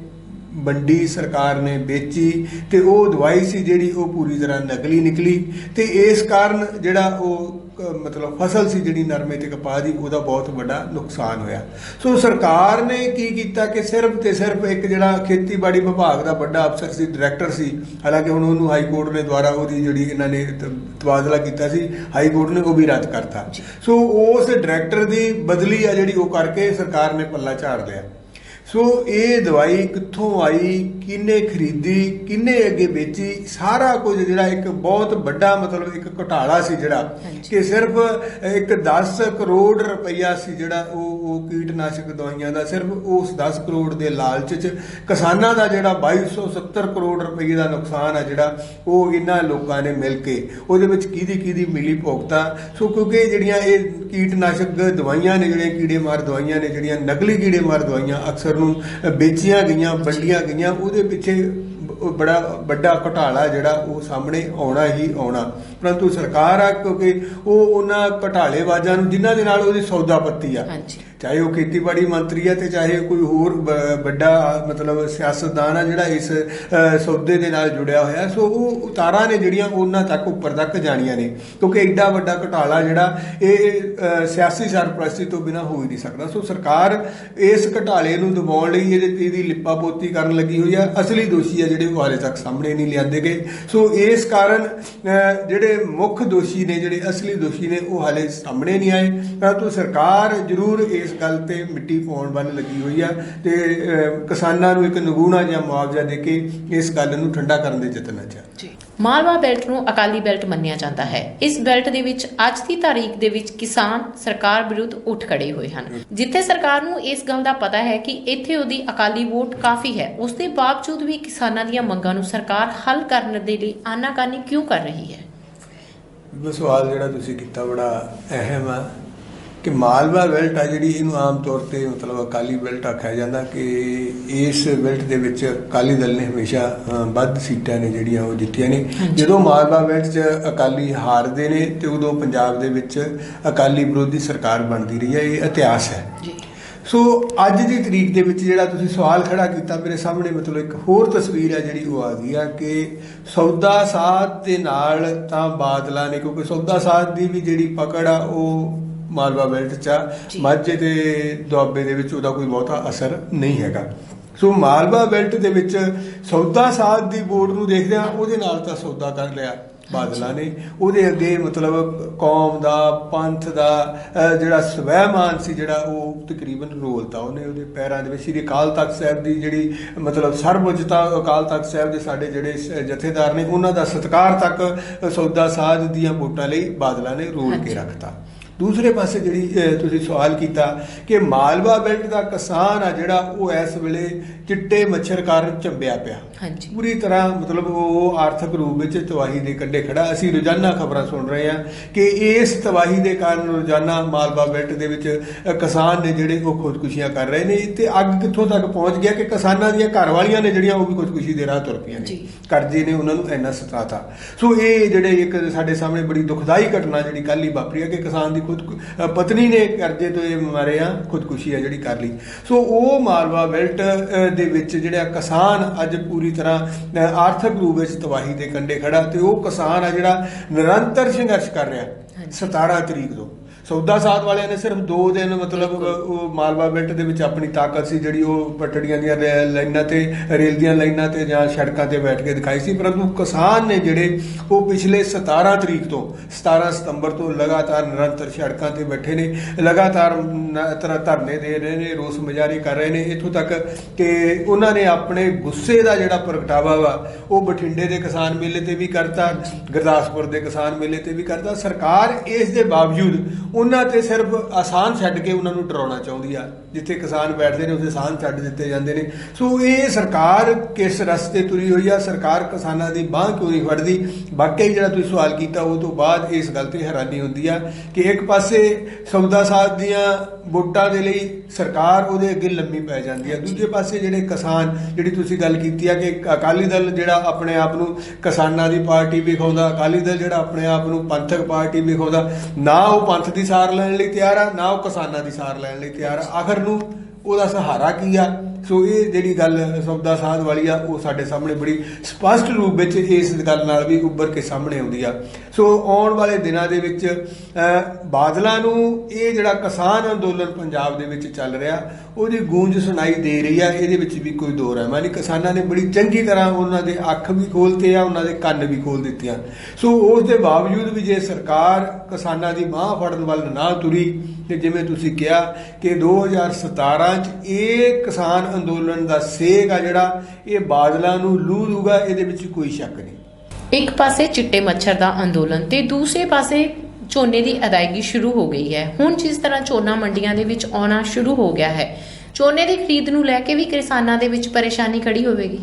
S2: ਵੰਡੀ ਸਰਕਾਰ ਨੇ ਵੇਚੀ ਤੇ ਉਹ ਦਵਾਈ ਸੀ ਜਿਹੜੀ ਉਹ ਪੂਰੀ ਤਰ੍ਹਾਂ ਨਕਲੀ ਨਿਕਲੀ ਤੇ ਇਸ ਕਾਰਨ ਜਿਹੜਾ ਉਹ ਮਤਲਬ ਫਸਲ ਸੀ ਜਿਹੜੀ ਨਰਮੇ ਤੇ ਕਪਾਹ ਦੀ ਉਹਦਾ ਬਹੁਤ ਵੱਡਾ ਨੁਕਸਾਨ ਹੋਇਆ। ਸੋ ਸਰਕਾਰ ਨੇ ਕੀ ਕੀਤਾ ਕਿ ਸਿਰਫ ਤੇ ਸਿਰਫ ਇੱਕ ਜਿਹੜਾ ਖੇਤੀਬਾੜੀ ਵਿਭਾਗ ਦਾ ਵੱਡਾ ਅਫਸਰ ਸੀ ਡਾਇਰੈਕਟਰ ਸੀ ਹਾਲਾਂਕਿ ਹੁਣ ਉਹਨੂੰ ਹਾਈ ਕੋਰਟ ਨੇ ਦੁਆਰਾ ਉਹਦੀ ਜਿਹੜੀ ਇਹਨਾਂ ਨੇ ਤਬਾਦਲਾ ਕੀਤਾ ਸੀ ਹਾਈ ਕੋਰਟ ਨੇ ਉਹ ਵੀ ਰੱਦ ਕਰਤਾ। ਸੋ ਉਸ ਡਾਇਰੈਕਟਰ ਦੀ ਬਦਲੀ ਆ ਜਿਹੜੀ ਉਹ ਕਰਕੇ ਸਰਕਾਰ ਨੇ ਪੱਲਾ ਝਾੜ ਲਿਆ। ਸੋ ਇਹ ਦਵਾਈ ਕਿੱਥੋਂ ਆਈ ਕਿਹਨੇ ਖਰੀਦੀ ਕਿਹਨੇ ਅੱਗੇ ਵੇਚੀ ਸਾਰਾ ਕੁਝ ਜਿਹੜਾ ਇੱਕ ਬਹੁਤ ਵੱਡਾ ਮਤਲਬ ਇੱਕ ਘੁਟਾਲਾ ਸੀ ਜਿਹੜਾ। ਕਿ ਸਿਰਫ ਇੱਕ 10 ਕਰੋੜ ਰੁਪਈਆ ਸੀ ਜਿਹੜਾ ਉਹ ਉਹ ਕੀਟਨਾਸ਼ਕ ਦਵਾਈਆਂ ਦਾ ਸਿਰਫ ਉਸ 10 ਕਰੋੜ ਦੇ ਲਾਲਚ 'ਚ ਕਿਸਾਨਾਂ ਦਾ ਜਿਹੜਾ 2270 ਕਰੋੜ ਰੁਪਏ ਦਾ ਨੁਕਸਾਨ ਆ ਜਿਹੜਾ ਉਹ ਇਹਨਾਂ ਲੋਕਾਂ ਨੇ ਮਿਲ ਕੇ ਉਹਦੇ ਵਿੱਚ ਕਿਹਦੀ ਕਿਹਦੀ ਮਿਲੀ ਭੁਗਤਾ ਸੋ ਕਿਉਂਕਿ ਜਿਹੜੀਆਂ ਇਹ ਕੀਟਨਾਸ਼ਕ ਦਵਾਈਆਂ ਨੇ ਜਿਹੜੀਆਂ ਕੀੜੇ ਮਾਰ ਦਵਾਈਆਂ ਨੇ ਜਿਹੜੀਆਂ ਨਕਲੀ ਕੀੜੇ ਮਾਰ ਦਵਾਈਆਂ ਅਕਸਰ ਨੂੰ ਵੇਚੀਆਂ ਗਈਆਂ, ਵੰਡੀਆਂ ਗਈਆਂ, ਉਹਦੇ ਪਿੱਛੇ ਬੜਾ ਵੱਡਾ ਘੁਟਾਲਾ ਜਿਹੜਾ ਉਹ ਸਾਹਮਣੇ ਆਉਣਾ ਹੀ ਆਉਣਾ। ਪਰੰਤੂ ਸਰਕਾਰ ਆ ਕਿਉਂਕਿ ਉਹ ਉਹਨਾਂ ਘਟਾਲੇਬਾਜ਼ਾਂ ਨੂੰ ਜਿਨ੍ਹਾਂ ਦੇ ਨਾਲ ਉਹਦੀ ਸੌਦਾ ਪੱਤੀ ਆ।
S1: ਹਾਂਜੀ।
S2: ਚਾਹੇ ਉਹ ਖੇਤੀਬਾੜੀ ਮੰਤਰੀ ਹੈ ਤੇ ਚਾਹੇ ਕੋਈ ਹੋਰ ਬ- ਵੱਡਾ, ਮਤਲਬ ਸਿਆਸਤਦਾਨ ਆ ਜਿਹੜਾ ਇਸ ਸੌਦੇ ਦੇ ਨਾਲ ਜੁੜਿਆ ਹੋਇਆ। ਸੋ ਉਹ ਉਤਾਰਾਂ ਨੇ ਜਿਹੜੀਆਂ ਉਹਨਾਂ ਤੱਕ, ਉੱਪਰ ਤੱਕ ਜਾਣੀਆਂ ਨੇ। ਕਿਉਂਕਿ ਐਡਾ ਵੱਡਾ ਘਟਾਲਾ ਜਿਹੜਾ ਇਹ ਸਿਆਸੀ ਸਰਪ੍ਰਸਤੀ ਤੋਂ ਬਿਨਾ ਹੋ ਹੀ ਨਹੀਂ ਸਕਦਾ। ਸੋ ਸਰਕਾਰ ਇਸ ਘਟਾਲੇ ਨੂੰ ਦਬਾਉਣ ਲਈ ਇਹਦੇ, ਇਹਦੀ ਲਿਪਾ ਪੋਤੀ ਕਰਨ ਲੱਗੀ ਹੋਈ ਹੈ ਅਸਲੀ ਦੋਸ਼ੀ ਆ ਜਿਹੜੇ ਉਹ ਹਾਲੇ ਤੱਕ ਸਾਹਮਣੇ ਨਹੀਂ ਲਿਆਂਦੇ ਗਏ। ਸੋ ਇਸ ਕਾਰਨ ਜਿਹੜੇ ਮੁੱਖ ਦੋਸ਼ੀ ਨੇ, ਜਿਹੜੇ ਅਸਲੀ ਦੋਸ਼ੀ ਨੇ, ਉਹ ਹਾਲੇ ਸਾਹਮਣੇ ਨਹੀਂ ਆਏ। ਪਰੰਤੂ ਸਰਕਾਰ ਜ਼ਰੂਰ ਇਸ ਗੱਲ ਤੇ ਮਿੱਟੀ ਪਾਉਣ ਵੱਲ ਲੱਗੀ ਹੋਈ ਆ ਤੇ ਕਿਸਾਨਾਂ ਨੂੰ ਇੱਕ ਨਗੂਣਾ ਜਿਹਾ ਮੁਆਵਜ਼ਾ ਦੇ ਕੇ ਇਸ ਗੱਲ ਨੂੰ ਠੰਡਾ ਕਰਨ ਦੇ ਯਤਨਾਂ 'ਚ।
S1: ਜੀ। ਮਾਲਵਾ ਬੈਲਟ ਨੂੰ ਅਕਾਲੀ ਬੈਲਟ ਮੰਨਿਆ ਜਾਂਦਾ ਹੈ। ਇਸ ਬੈਲਟ ਦੇ ਵਿੱਚ ਅੱਜ ਦੀ ਤਾਰੀਖ ਦੇ ਵਿੱਚ ਕਿਸਾਨ ਸਰਕਾਰ ਵਿਰੁੱਧ ਉੱਠ ਖੜੇ ਹੋਏ ਹਨ। ਜਿੱਥੇ ਸਰਕਾਰ ਨੂੰ ਇਸ ਗੱਲ ਦਾ ਪਤਾ ਹੈ ਕਿ ਇੱਥੇ ਉਹਦੀ ਅਕਾਲੀ ਵੋਟ ਕਾਫੀ ਹੈ। ਉਸ ਦੇ ਬਾਵਜੂਦ ਵੀ ਕਿਸਾਨਾਂ ਦੀਆਂ ਮੰਗਾਂ ਨੂੰ ਸਰਕਾਰ ਹੱਲ ਕਰਨ ਦੇ ਲਈ ਆਨਾਕਾਨੀ ਕਿਉਂ ਕਰ ਰਹੀ ਹੈ?
S2: ਇਹ ਸਵਾਲ ਜਿਹੜਾ ਤੁਸੀਂ ਕੀਤਾ ਬੜਾ ਅਹਿਮ ਆ। ਕਿ ਮਾਲਵਾ ਬੈਲਟ ਆ ਜਿਹੜੀ ਇਹਨੂੰ ਆਮ ਤੌਰ ਤੇ ਮਤਲਬ ਅਕਾਲੀ ਬੈਲਟ ਆਖਿਆ ਜਾਂਦਾ ਕਿ ਇਸ ਬੈਲਟ ਦੇ ਵਿੱਚ ਅਕਾਲੀ ਦਲ ਨੇ ਹਮੇਸ਼ਾ ਵੱਧ ਸੀਟਾਂ ਨੇ ਜਿਹੜੀਆਂ ਉਹ ਜਿੱਤੀਆਂ ਨੇ। ਜਦੋਂ ਮਾਲਵਾ ਬੈਲਟ 'ਚ ਅਕਾਲੀ ਹਾਰਦੇ ਨੇ ਤੇ ਉਦੋਂ ਪੰਜਾਬ ਦੇ ਵਿੱਚ ਅਕਾਲੀ ਵਿਰੋਧੀ ਸਰਕਾਰ ਬਣਦੀ ਰਹੀ ਹੈ ਇਹ ਇਤਿਹਾਸ ਹੈ। ਸੋ ਅੱਜ ਦੀ ਤਰੀਕ ਦੇ ਵਿੱਚ ਜਿਹੜਾ ਤੁਸੀਂ ਸਵਾਲ ਖੜਾ ਕੀਤਾ ਮੇਰੇ ਸਾਹਮਣੇ ਮਤਲਬ ਇੱਕ ਹੋਰ ਤਸਵੀਰ ਹੈ ਜਿਹੜੀ ਉਹ ਆ ਗਈ ਆ ਕਿ ਸੌਦਾ ਸਾਧ ਦੇ ਨਾਲ ਤਾਂ ਬਾਦਲਾ ਨੇ ਕਿਉਂਕਿ ਸੌਦਾ ਸਾਧ ਦੀ ਵੀ ਜਿਹੜੀ ਪਕੜ ਆ ਉਹ ਮਾਲਵਾ ਬੈਲਟ ਚ ਆ। ਮਾਝੇ ਤੇ ਦੁਆਬੇ ਦੇ ਵਿੱਚ ਉਹਦਾ ਕੋਈ ਬਹੁਤਾ ਅਸਰ ਨਹੀਂ ਹੈਗਾ ਸੋ ਮਾਲਵਾ ਬੈਲਟ ਦੇ ਵਿੱਚ ਸੌਦਾ ਸਾਧ ਦੀ ਵੋਟ ਨੂੰ ਦੇਖਦਿਆਂ ਉਹਦੇ ਨਾਲ ਤਾਂ ਸੌਦਾ ਕਰ ਲਿਆ ਬਾਦਲਾਂ ਨੇ ਉਹਦੇ ਅੱਗੇ ਮਤਲਬ ਕੌਮ ਦਾ ਪੰਥ ਦਾ ਜਿਹੜਾ ਸਵੈਮਾਨ ਸੀ ਜਿਹੜਾ ਉਹ ਤਕਰੀਬਨ ਰੋਲਤਾ ਉਹਨੇ ਉਹਦੇ ਪੈਰਾਂ ਦੇ ਵਿੱਚ ਸ੍ਰੀ ਅਕਾਲ ਤਖਤ ਸਾਹਿਬ ਦੀ ਜਿਹੜੀ ਮਤਲਬ ਸਰਬਉੱਚਤਾ ਅਕਾਲ ਤਖਤ ਸਾਹਿਬ ਦੇ ਸਾਡੇ ਜਿਹੜੇ ਜਥੇਦਾਰ ਨੇ ਉਹਨਾਂ ਦਾ ਸਤਿਕਾਰ ਤੱਕ ਸੌਦਾ ਸਾਧ ਦੀਆਂ ਵੋਟਾਂ ਲਈ ਬਾਦਲਾਂ ਨੇ ਰੋਲ। ਕੇ ਰੱਖਤਾ ਦੂਸਰੇ ਪਾਸੇ ਜਿਹੜੀ ਤੁਸੀਂ ਸਵਾਲ ਕੀਤਾ ਕਿ ਮਾਲਵਾ ਬੈਲਟ ਦਾ ਕਿਸਾਨ ਆ ਜਿਹੜਾ ਉਹ ਇਸ ਵੇਲੇ ਚਿੱਟੇ ਮੱਛਰ ਕਾਰਨ ਚੰਬਿਆ ਪਿਆ।
S1: ਹਾਂਜੀ।
S2: ਪੂਰੀ ਤਰ੍ਹਾਂ ਮਤਲਬ ਉਹ ਆਰਥਿਕ ਰੂਪ ਵਿੱਚ ਤਬਾਹੀ ਦੇ ਕੰਢੇ ਖੜਾ। ਅਸੀਂ ਰੋਜ਼ਾਨਾ ਖਬਰਾਂ ਸੁਣ ਰਹੇ ਹਾਂ ਕਿ ਇਸ ਤਬਾਹੀ ਦੇ ਕਾਰਨ ਰੋਜ਼ਾਨਾ ਮਾਲਵਾ ਬੈਲਟ ਦੇ ਵਿੱਚ ਕਿਸਾਨ ਨੇ ਜਿਹੜੇ ਉਹ ਖੁਦਕੁਸ਼ੀਆਂ ਕਰ ਰਹੇ ਨੇ। ਤੇ ਅੱਗ ਕਿੱਥੋਂ ਤੱਕ ਪਹੁੰਚ ਗਿਆ ਕਿ ਕਿਸਾਨਾਂ ਦੀਆਂ ਘਰ ਵਾਲੀਆਂ ਨੇ ਜਿਹੜੀਆਂ ਉਹ ਵੀ ਖੁਦਕੁਸ਼ੀ ਦੇ ਰਾਹ ਤੁਰ ਪਈਆਂ ਨੇ। ਕਰਜ਼ੇ ਨੇ ਉਹਨਾਂ ਨੂੰ ਇੰਨਾ ਸਤਾਤਾ। ਸੋ ਇਹ ਜਿਹੜੇ ਇੱਕ ਸਾਡੇ ਸਾਹਮਣੇ ਬੜੀ ਦੁਖਦਾਈ ਘਟਨਾ ਜਿਹੜੀ ਕੱਲ ਹੀ ਵਾਪਰੀ ਹੈ ਕਿ ਕਿਸਾਨ ਦੀ ਖੁਦ ਅ, ਪਤਨੀ ਨੇ ਕਰਜ਼ੇ ਤੋਂ ਇਹ ਮਾਰੇ ਆ ਖੁਦਕੁਸ਼ੀ ਆ ਜਿਹੜੀ ਕਰ ਲਈ। ਸੋ ਉਹ ਮਾਲਵਾ ਬੈਲਟ ਅ, ਦੇ ਵਿੱਚ ਜਿਹੜਾ ਕਿਸਾਨ ਅੱਜ ਪੂਰੀ ਤਰ੍ਹਾਂ ਅ, ਆਰਥਿਕ ਰੂਪ ਵਿੱਚ ਤਬਾਹੀ ਦੇ ਕੰਢੇ ਖੜਾ ਤੇ ਉਹ ਕਿਸਾਨ ਆ ਜਿਹੜਾ ਨਿਰੰਤਰ ਸੰਘਰਸ਼ ਕਰ ਰਿਹਾ। 17 ਤਰੀਕ ਤੋਂ। ਸੌਦਾ ਸਾਧ ਵਾਲਿਆਂ ਨੇ ਸਿਰਫ 2 ਦਿਨ ਮਤਲਬ ਉਹ ਮਾਲਵਾ ਬੈਲਟ ਦੇ ਵਿੱਚ ਆਪਣੀ ਤਾਕਤ ਸੀ ਜਿਹੜੀ ਉਹ ਪਟੜੀਆਂ ਦੀਆਂ ਲਾਈਨਾਂ ਤੇ ਰੇਲ ਦੀਆਂ ਲਾਈਨਾਂ ਤੇ ਜਾਂ ਸੜਕਾਂ ਤੇ ਬੈਠ ਕੇ ਦਿਖਾਈ ਸੀ। ਪਰੰਤੂ ਕਿਸਾਨ ਨੇ ਜਿਹੜੇ ਉਹ ਪਿਛਲੇ 17 ਤਰੀਕ ਤੋਂ 17 ਸਤੰਬਰ ਤੋਂ ਲਗਾਤਾਰ ਨਿਰੰਤਰ ਸੜਕਾਂ ਤੇ ਬੈਠੇ ਨੇ ਲਗਾਤਾਰ ਨ- ਤਰ੍ਹਾਂ ਧਰਨੇ ਦੇ ਰਹੇ ਨੇ ਰੋਸ ਮੁਜ਼ਾਹਰੇ ਕਰ ਰਹੇ ਨੇ। ਇੱਥੋਂ ਤੱਕ ਕਿ ਉਹਨਾਂ ਨੇ ਆਪਣੇ ਗੁੱਸੇ ਦਾ ਜਿਹੜਾ ਪ੍ਰਗਟਾਵਾ ਵਾ ਉਹ ਬਠਿੰਡੇ ਦੇ ਕਿਸਾਨ ਮੇਲੇ ਤੇ ਵੀ ਕਰਤਾ ਗੁਰਦਾਸਪੁਰ ਦੇ ਕਿਸਾਨ ਮੇਲੇ ਤੇ ਵੀ ਕਰਤਾ। ਸਰਕਾਰ ਇਸ ਦੇ ਬਾਵਜੂਦ ਉਹਨਾਂ ਤੇ ਸਿਰਫ ਆਸਾਨ ਛੱਡ ਕੇ ਉਹਨਾਂ ਨੂੰ ਡਰਾਉਣਾ ਚਾਹੁੰਦੀ ਆ, ਜਿੱਥੇ ਕਿਸਾਨ ਬੈਠਦੇ ਨੇ ਉੱਥੇ ਆਸਾਨ ਛੱਡ ਦਿੱਤੇ ਜਾਂਦੇ ਨੇ। ਸੋ ਇਹ ਸਰਕਾਰ ਕਿਸ ਰਸਤੇ ਤੁਰੀ ਹੋਈ ਆ? ਸਰਕਾਰ ਕਿਸਾਨਾਂ ਦੀ ਬਾਹ ਕਿਉਂ ਨਹੀਂ ਫੜਦੀ? ਵਾਕਈ ਜਿਹੜਾ ਤੁਸੀਂ ਸਵਾਲ ਕੀਤਾ, ਉਹ ਤੋਂ ਬਾਅਦ ਇਸ ਗੱਲ ਤੇ ਹੈਰਾਨੀ ਹੁੰਦੀ ਆ ਕਿ ਇੱਕ ਪਾਸੇ ਸੌਦਾ ਸਾਧ ਦੀਆਂ ਵੋਟਾਂ ਦੇ ਲਈ ਸਰਕਾਰ ਉਹਦੇ ਅੱਗੇ ਲੰਮੀ ਪੈ ਜਾਂਦੀ ਆ, ਦੂਜੇ ਪਾਸੇ ਜਿਹੜੇ ਕਿਸਾਨ, ਜਿਹੜੀ ਤੁਸੀਂ ਗੱਲ ਕੀਤੀ ਆ ਕਿ ਅਕਾਲੀ ਦਲ ਜਿਹੜਾ ਆਪਣੇ ਆਪ ਨੂੰ ਕਿਸਾਨਾਂ ਦੀ ਪਾਰਟੀ ਵਿਖਾਉਂਦਾ, ਅਕਾਲੀ ਦਲ ਜਿਹੜਾ ਆਪਣੇ ਆਪ ਨੂੰ ਪੰਥਕ ਪਾਰਟੀ ਵਿਖਾਉਂਦਾ ਨਾ ਉਹ ਪੰਥ ਦੀ ਸਾਰ ਲੈਣ ਲਈ ਤਿਆਰ ਆ, ਨਾ ਉਹ ਕਿਸਾਨਾਂ ਦੀ ਸਾਰ ਲੈਣ ਲਈ ਤਿਆਰ ਆ। ਆਖਰ ਨੂੰ ਉਹਦਾ ਸਹਾਰਾ ਕੀ ਆ? ਸੋ ਇਹ ਜਿਹੜੀ ਗੱਲ ਸੌਦਾ ਸਾਧ ਵਾਲੀ ਆ, ਉਹ ਸਾਡੇ ਸਾਹਮਣੇ ਬੜੀ ਸਪਸ਼ਟ ਰੂਪ ਵਿੱਚ ਇਸ ਗੱਲ ਨਾਲ ਵੀ ਉੱਭਰ ਕੇ ਸਾਹਮਣੇ ਆਉਂਦੀ ਆ। ਸੋ ਆਉਣ ਵਾਲੇ ਦਿਨਾਂ ਦੇ ਵਿੱਚ ਬਾਦਲਾਂ ਨੂੰ ਇਹ ਜਿਹੜਾ ਕਿਸਾਨ ਅੰਦੋਲਨ ਪੰਜਾਬ ਦੇ ਵਿੱਚ ਚੱਲ ਰਿਹਾ, ਉਹਦੀ ਗੂੰਜ ਸੁਣਾਈ ਦੇ ਰਹੀ ਆ। ਇਹਦੇ ਵਿੱਚ ਵੀ ਕੋਈ ਦੋ ਰਹਿਮਾ ਨਹੀਂ ਕਿਸਾਨਾਂ ਨੇ ਬੜੀ ਚੰਗੀ ਤਰ੍ਹਾਂ ਉਹਨਾਂ ਦੇ ਅੱਖ ਵੀ ਖੋਲਤੇ ਆ, ਉਹਨਾਂ ਦੇ ਕੰਨ ਵੀ ਖੋਲ ਦਿੱਤੀਆਂ ਸੋ ਉਸ ਦੇ ਬਾਵਜੂਦ ਵੀ ਜੇ ਸਰਕਾਰ ਕਿਸਾਨਾਂ ਦੀ ਬਾਹ ਫੜਨ ਵੱਲ ਨਾ ਤੁਰੀ, ਤੇ ਜਿਵੇਂ ਤੁਸੀਂ ਕਿਹਾ ਕਿ 2017 ਚ ਇਹ ਕਿਸਾਨ ਅੰਦੋਲਨ ਦਾ ਸੇਗ ਆ ਜਿਹੜਾ, ਇਹ ਬਾਦਲਾਂ ਨੂੰ ਲੂ ਦੂਗਾ ਇਹਦੇ ਵਿੱਚ ਕੋਈ ਸ਼ੱਕ ਨਹੀਂ।
S1: ਇੱਕ ਪਾਸੇ ਚਿੱਟੇ ਮੱਛਰ ਦਾ ਅੰਦੋਲਨ ਤੇ ਦੂਸਰੇ ਪਾਸੇ ਝੋਨੇ ਦੀ ਅਦਾਇਗੀ ਸ਼ੁਰੂ ਹੋ ਗਈ ਹੈ। ਹੁਣ ਜਿਸ ਤਰ੍ਹਾਂ ਝੋਨਾ ਮੰਡੀਆਂ ਦੇ ਵਿੱਚ ਆਉਣਾ ਸ਼ੁਰੂ ਹੋ ਗਿਆ ਹੈ। ਝੋਨੇ ਦੀ ਖਰੀਦ ਨੂੰ ਲੈ ਕੇ ਵੀ ਕਿਸਾਨਾਂ ਦੇ ਵਿੱਚ ਪਰੇਸ਼ਾਨੀ ਖੜੀ ਹੋਵੇਗੀ।